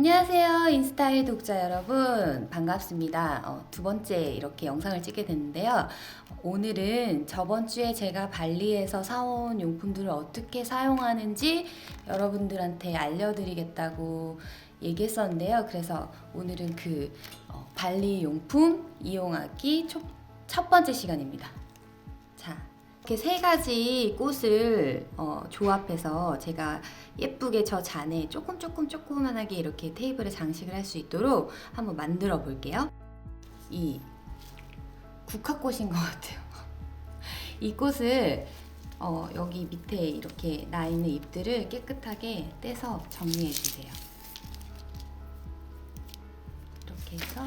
안녕하세요 인스타일 독자 여러분. 반갑습니다. 어, 두 번째 이렇게 영상을 찍게 됐는데요. 오늘은 저번 주에 제가 발리에서 사온 용품들을 어떻게 사용하는지 여러분들한테 알려드리겠다고 얘기했었는데요. 그래서 오늘은 그 어, 발리 용품 이용하기 초, 첫 번째 시간입니다. 자 이렇게 세 가지 꽃을 어, 조합해서 제가 예쁘게 저 잔에 조금 조금 조그만하게 이렇게 테이블에 장식을 할 수 있도록 한번 만들어 볼게요. 이 국화꽃인 것 같아요. 이 꽃을 어, 여기 밑에 이렇게 나 있는 잎들을 깨끗하게 떼서 정리해 주세요. 이렇게 해서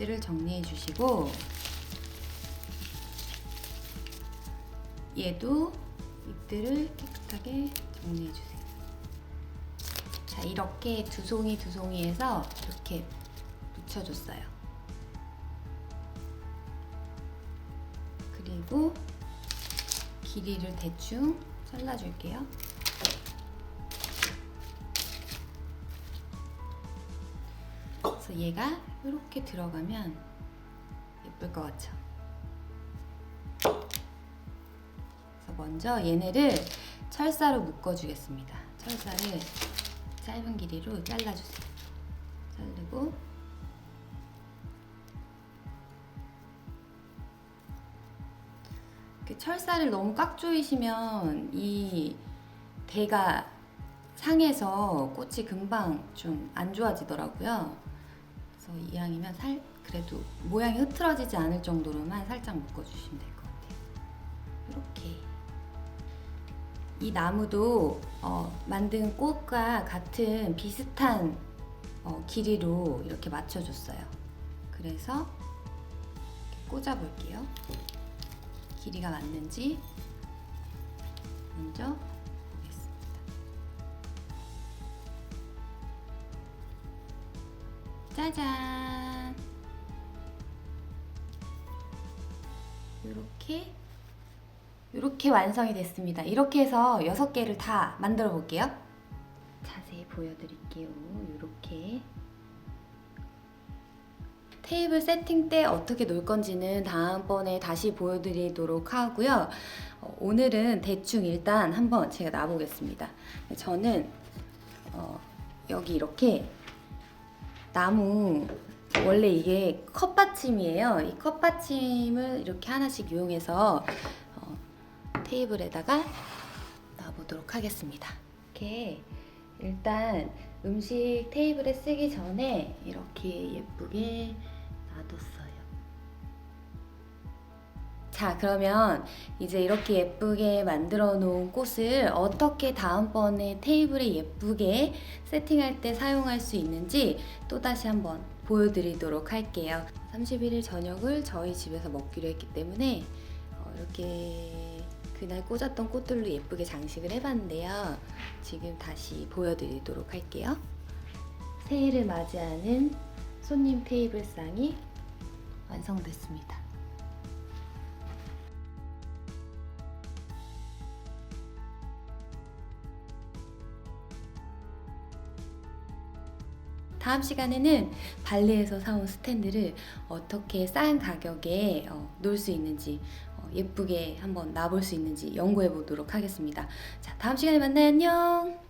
잎들을 정리해 주시고 얘도 잎들을 깨끗하게 정리해 주세요. 자, 이렇게 두 송이 두 송이 해서 이렇게 붙여줬어요. 그리고 길이를 대충 잘라줄게요. 그래서 얘가 이렇게 들어가면 예쁠 것 같죠? 그래서 먼저 얘네를 철사로 묶어주겠습니다. 철사를 짧은 길이로 잘라주세요. 자르고 철사를 너무 꽉 조이시면 이 대가 상해서 꽃이 금방 좀 안 좋아지더라고요. 그래서 이왕이면 살 그래도 모양이 흐트러지지 않을 정도로만 살짝 묶어주시면 될 것 같아요. 이렇게 이 나무도 어, 만든 꽃과 같은 비슷한 어, 길이로 이렇게 맞춰줬어요. 그래서 꽂아볼게요. 길이가 맞는지 먼저 짜잔! 이렇게 이렇게 완성이 됐습니다. 이렇게 해서 6개를 다 만들어 볼게요. 자세히 보여드릴게요. 이렇게 테이블 세팅 때 어떻게 놓을 건지는 다음번에 다시 보여드리도록 하고요. 어, 오늘은 대충 일단 한번 제가 놔보겠습니다. 저는 어, 여기 이렇게 나무 원래 이게 컵받침이에요. 이 컵받침을 이렇게 하나씩 이용해서 어, 테이블에다가 놔보도록 하겠습니다. 이렇게 일단 음식 테이블에 쓰기 전에 이렇게 예쁘게 놔뒀어요. 자, 그러면 이제 이렇게 예쁘게 만들어 놓은 꽃을 어떻게 다음번에 테이블에 예쁘게 세팅할 때 사용할 수 있는지 또다시 한번 보여드리도록 할게요. 31일 저녁을 저희 집에서 먹기로 했기 때문에 어, 이렇게 그날 꽂았던 꽃들로 예쁘게 장식을 해봤는데요. 지금 다시 보여드리도록 할게요. 새해를 맞이하는 손님 테이블상이 완성됐습니다. 다음 시간에는 발리에서 사온 스탠드를 어떻게 싼 가격에 어, 놓을 수 있는지 어, 예쁘게 한번 놔볼 수 있는지 연구해 보도록 하겠습니다. 자, 다음 시간에 만나요. 안녕!